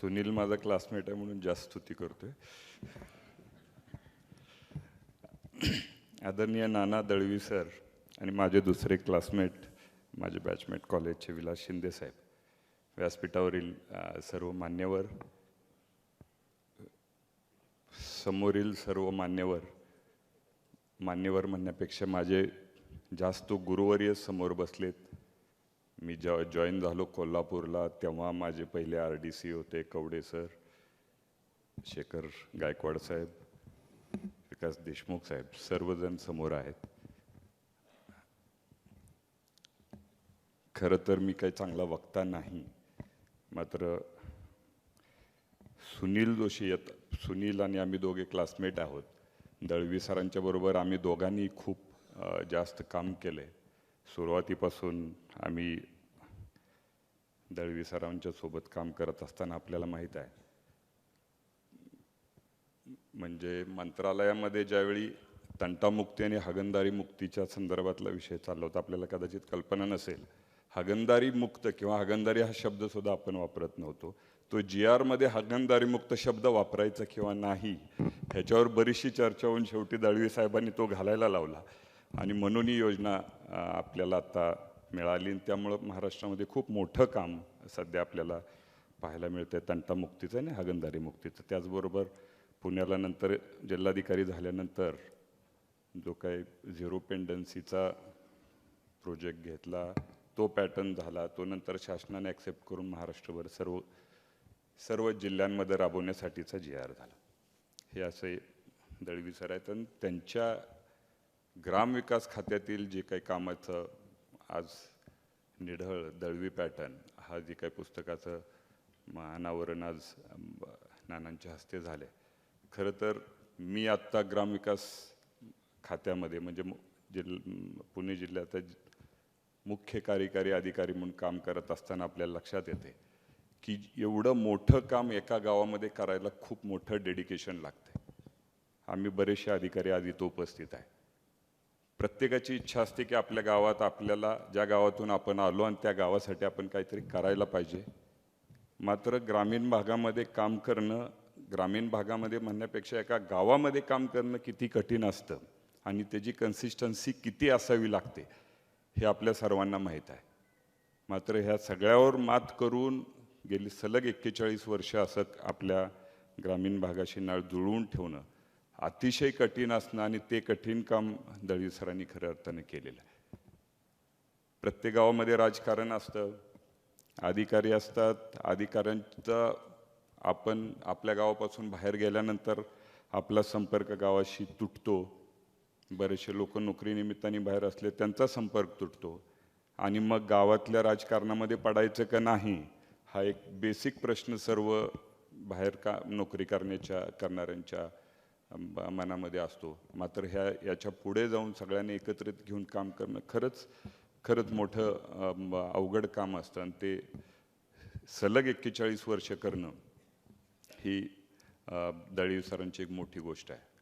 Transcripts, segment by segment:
सुनील माझा क्लासमेट आहे म्हणून जास्त स्तुती करतोय. आदरणीय नाना दळवी सर आणि माझे दुसरे क्लासमेट माझे बॅचमेट कॉलेजचे विलास शिंदे साहेब. व्यासपीठावरील सर्व मान्यवर समोरील सर्व मान्यवर मान्यवर म्हणण्यापेक्षा माझे जास्त गुरुवर्य समोर बसलेत. मी जेव्हा जॉईन झालो कोल्हापूरला तेव्हा माझे पहिले आर डी सी होते कवडे सर शेखर गायकवाड साहेब विकास देशमुख साहेब सर्वजण समोर आहेत. खरं तर मी काही चांगला वक्ता नाही मात्र सुनील जोशी येत सुनील आणि आम्ही दोघे क्लासमेट आहोत. दळवी सरांच्या बरोबर आम्ही दोघांनी खूप जास्त काम केलं. आहे सुरुवातीपासून आम्ही दळवी सरांच्यासोबत काम करत असताना आपल्याला माहीत आहे. म्हणजे मंत्रालयामध्ये ज्यावेळी तंटामुक्ती आणि हगंदारी मुक्तीच्या संदर्भातला विषय चालला होता आपल्याला कदाचित कल्पना नसेल. हगंदारी मुक्त किंवा हगंदारी हा शब्द सुद्धा आपण वापरत नव्हतो. तो जी आरमध्ये हगंदारी मुक्त शब्द वापरायचा किंवा नाही ह्याच्यावर बरीचशी चर्चा होऊन शेवटी दळवी साहेबांनी तो घालायला लावला. आणि म्हणून ही योजना आपल्याला आता मिळाली. आणि त्यामुळं महाराष्ट्रामध्ये खूप मोठं काम सध्या आपल्याला पाहायला मिळतं आहे तंटामुक्तीचं आणि हागंदारी मुक्तीचं. त्याचबरोबर पुण्याला नंतर जिल्हाधिकारी झाल्यानंतर जो काही झिरो पेंडन्सीचा प्रोजेक्ट घेतला तो पॅटर्न झाला. तो नंतर शासनाने ॲक्सेप्ट करून महाराष्ट्रभर सर्व सर्व जिल्ह्यांमध्ये राबवण्यासाठीचा जी आर झाला. हे असे दळवी सर आहेत. आणि त्यांच्या ग्रामविकास खात्यातील जे काही कामाचं आज निढळ दळवी पॅटर्न हा जे काही पुस्तकाचं अनावरण आज नानांच्या हस्ते झाले खरं तर मी आत्ता ग्रामविकास खात्यामध्ये म्हणजे जिल पुणे जिल्ह्यात मुख्य कार्यकारी अधिकारी म्हणून काम करत असताना आपल्याला लक्षात येते की एवढं मोठं काम एका गावामध्ये करायला खूप मोठं डेडिकेशन लागतं आम्ही बरेचसे अधिकारी आधी तो उपस्थित आहे. प्रत्येकाची इच्छा असते की आपल्या गावात आपल्याला ज्या गावातून आपण आलो आणि त्या गावासाठी आपण काहीतरी करायला पाहिजे. मात्र ग्रामीण भागामध्ये काम करणं ग्रामीण भागामध्ये म्हणण्यापेक्षा एका गावामध्ये काम करणं किती कठीण असतं आणि त्याची कन्सिस्टन्सी किती असावी लागते हे आपल्या सर्वांना माहीत आहे. मात्र ह्या सगळ्यावर मात करून गेली सलग एक्केचाळीस वर्ष असं आपल्या ग्रामीण भागाशी नाळ जुळवून ठेवणं अतिशय कठीण असणं आणि ते कठीण काम दळवी सरांनी खऱ्या अर्थाने केलेलं आहे. प्रत्येक गावामध्ये राजकारण असतं अधिकारी असतात अधिकाऱ्यांचा आपण आपल्या गावापासून बाहेर गेल्यानंतर आपला संपर्क गावाशी तुटतो. बरेचसे लोक नोकरीनिमित्ताने बाहेर असले त्यांचा संपर्क तुटतो. आणि मग गावातल्या राजकारणामध्ये पडायचं का नाही हा एक बेसिक प्रश्न सर्व बाहेर का नोकरी करण्याच्या करणाऱ्यांच्या मनामध्ये असतो. मात्र ह्या याच्यापुढे जाऊन सगळ्यांनी एकत्रित घेऊन काम करणं खरंच खरंच मोठं अवघड काम असतं. आणि ते सलग एक्केचाळीस वर्ष करणं ही दळीव सरांची एक मोठी गोष्ट आहे.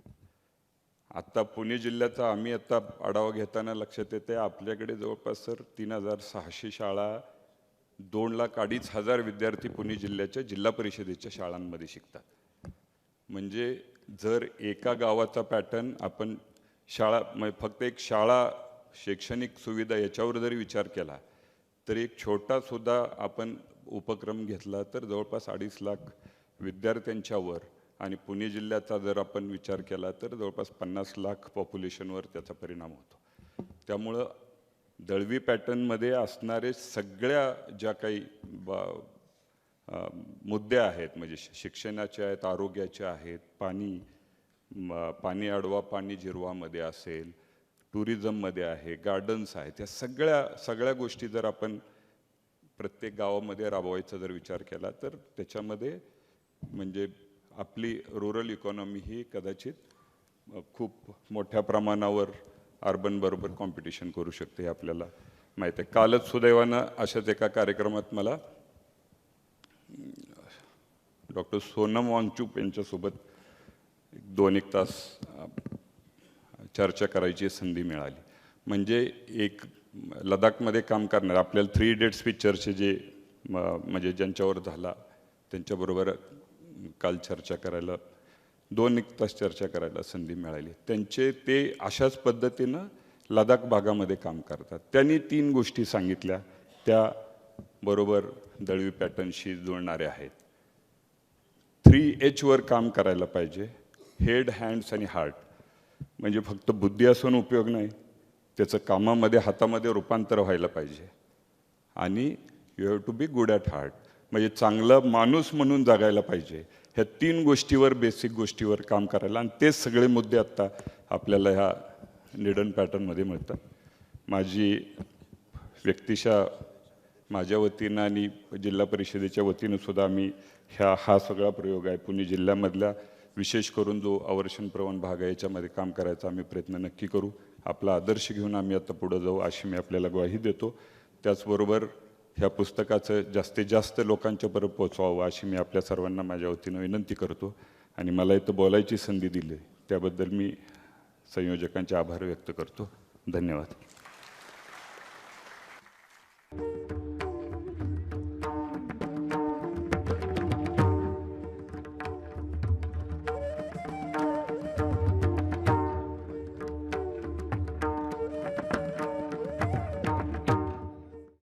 आत्ता पुणे जिल्ह्याचा आम्ही आत्ता आढावा घेताना लक्षात येते आपल्याकडे जवळपास सर तीन हजार सहाशे शाळा दोन लाख अडीच हजार विद्यार्थी पुणे जिल्ह्याच्या जिल्हा परिषदेच्या शाळांमध्ये शिकतात. म्हणजे जर एका गावाचा पॅटर्न आपण शाळा म्हणजे फक्त एक शाळा शैक्षणिक सुविधा याच्यावर जरी विचार केला तर एक छोटासुद्धा आपण उपक्रम घेतला तर जवळपास अडीच लाख विद्यार्थ्यांच्यावर आणि पुणे जिल्ह्याचा जर आपण विचार केला तर जवळपास पन्नास लाख पॉप्युलेशनवर त्याचा परिणाम होतो. त्यामुळं दळवी पॅटर्नमध्ये असणारे सगळ्या ज्या काही बा मुद्दे आहेत. म्हणजे शिक्षणाचे आहेत आरोग्याचे आहेत पाणी पाणी अडवा पाणी जिरवामध्ये असेल टुरिझममध्ये आहे गार्डन्स आहेत. या सगळ्या सगळ्या गोष्टी जर आपण प्रत्येक गावामध्ये राबवायचा जर विचार केला तर त्याच्यामध्ये म्हणजे आपली रुरल इकॉनॉमी ही कदाचित खूप मोठ्या प्रमाणावर अर्बन बरोबर कॉम्पिटिशन करू शकते हे आपल्याला माहीत आहे. कालच सुदैवानं अशाच एका कार्यक्रमात मला डॉक्टर सोनम वांगचूप यांच्यासोबत एक दोन एक तास चर्चा करायची संधी मिळाली. म्हणजे एक लडाखमध्ये काम करणार आपल्याला थ्री इडियट्स पिक्चरचे जे म्हणजे ज्यांच्यावर झाला त्यांच्याबरोबर काल चर्चा करायला दोन एक तास चर्चा करायला संधी मिळाली. त्यांचे ते अशाच पद्धतीनं लडाख भागामध्ये काम करतात. त्यांनी तीन गोष्टी सांगितल्या. त्या बरोबर दळवी पॅटर्नशी जुळणाऱ्या आहेत. थ्री एचवर काम करायला पाहिजे. हेड हँड्स आणि हार्ट म्हणजे फक्त बुद्धी असून उपयोग नाही त्याचं कामामध्ये हातामध्ये रूपांतर व्हायला पाहिजे. आणि you have to be good at heart म्हणजे चांगला माणूस म्हणून जगायला पाहिजे. ह्या तीन गोष्टीवर बेसिक गोष्टीवर काम करायला. आणि तेच सगळे मुद्दे आत्ता आपल्याला ह्या निडन पॅटर्नमध्ये मिळतात. माझी व्यक्तिशा माझ्या वतीनं आणि जिल्हा परिषदेच्या वतीनं सुद्धा आम्ही ह्या हा सगळा प्रयोग आहे. पुणे जिल्ह्यामधल्या विशेष करून जो आवर्षण प्रवण भाग आहे याच्यामध्ये काम करायचा आम्ही प्रयत्न नक्की करू. आपला आदर्श घेऊन आम्ही आता पुढं जाऊ अशी मी आपल्याला ग्वाही देतो. त्याचबरोबर ह्या पुस्तकाचं जास्तीत जास्त लोकांच्यापर्यंत पोचवावं अशी मी आपल्या सर्वांना माझ्या वतीनं विनंती करतो. आणि मला इथं बोलायची संधी दिली त्याबद्दल मी संयोजकांचे आभार व्यक्त करतो. धन्यवाद.